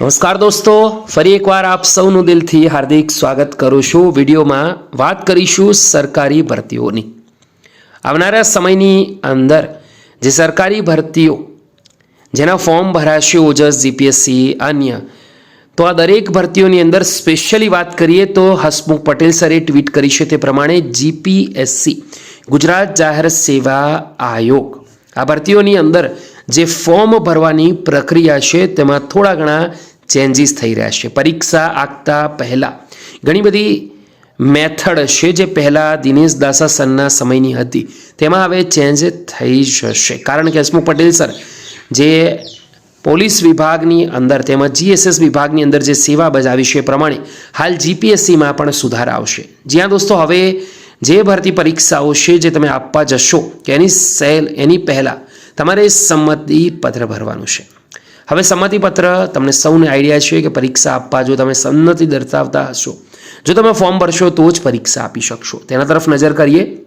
નમસ્કાર દોસ્તો, ફરી એકવાર આપ સૌનું દિલથી હાર્દિક સ્વાગત કરું છું. વિડીયોમાં વાત કરીશું સરકારી ભરતીઓની. આવનારા સમયની અંદર જે સરકારી ભરતીઓ, જેના ફોર્મ ભરાશે ઓજસ, જીપીએસસી, અન્ય, તો આ દરેક ભરતીઓની અંદર સ્પેશિયલી વાત કરીએ તો હસમુખ પટેલ સરે ટ્વીટ કરી છે તે પ્રમાણે જીપીએસસી, ગુજરાત જાહેર સેવા આયોગ. આ ભરતીઓની અંદર જે ફોર્મ ભરવાની પ્રક્રિયા છે, તેમાં થોડા ઘણા ચેન્જીસ થઈ રહ્યા છે. પરીક્ષા આપતા પહેલાં. ઘણી બધી મેથડ છે જે પહેલાં દિનેશ દાસા સરના સમયની હતી. તેમાં હવે ચેન્જ થઈ જશે. કારણ કે હસમુખ પટેલ સર, જે પોલીસ વિભાગની અંદર તેમજ જીએસએસ વિભાગની અંદર જે સેવા બજાવી છે એ પ્રમાણે હાલ જીપીએસસીમાં પણ સુધાર આવશે. જ્યાં દોસ્તો, હવે જે ભરતી પરીક્ષાઓ છે જે તમે આપવા જશો કે એની સેલ, એની પહેલાં તમારે સંમતિ પત્ર ભરવાનું છે. હવે સંમતિપત્ર તમને સૌને આઈડિયા છે કે પરીક્ષા આપવા, જો તમે સંમતિ દર્શાવતા હશો, જો તમે ફોર્મ ભરશો તો જ પરીક્ષા આપી શકશો. તેના તરફ નજર કરીએ.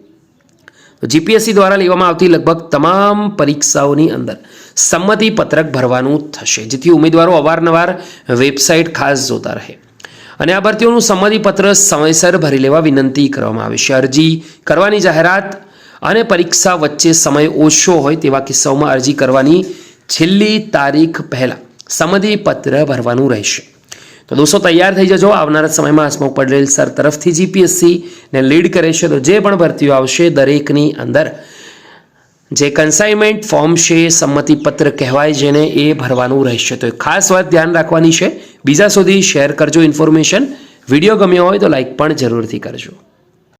જીપીએસસી દ્વારા લેવામાં આવતી લગભગ તમામ પરીક્ષાઓની અંદર સંમતિ પત્રક ભરવાનું થશે. જેથી ઉમેદવારો અવારનવાર વેબસાઇટ ખાસ જોતા રહે. અને આ ભરતીઓનું સંમતિપત્ર સમયસર ભરી લેવા વિનંતી કરવામાં આવે છે. અરજી કરવાની જાહેરાત અને પરીક્ષા વચ્ચે સમય ઓછો હોય તેવા કિસ્સાઓમાં અરજી કરવાની છેલ્લી તારીખ પહેલાં સંમતિપત્ર ભરવાનું રહેશે. તો દોસ્તો, તૈયાર થઈ જજો. આવનારા સમયમાં હસમુખ પટેલ સર તરફથી જીપીએસસી ને લીડ કરે છે. તો જે પણ ભરતીઓ આવશે દરેકની અંદર જે કન્સાઇનમેન્ટ ફોર્મ છે, સંમતિપત્ર કહેવાય જેને એ ભરવાનું રહેશે. તો એ ખાસ વાત ધ્યાન રાખવાની છે. બીજા સુધી શેર કરજો ઇન્ફોર્મેશન વીડિયો ગમ્યો હોય તો લાઈક પણ જરૂરથી કરજો.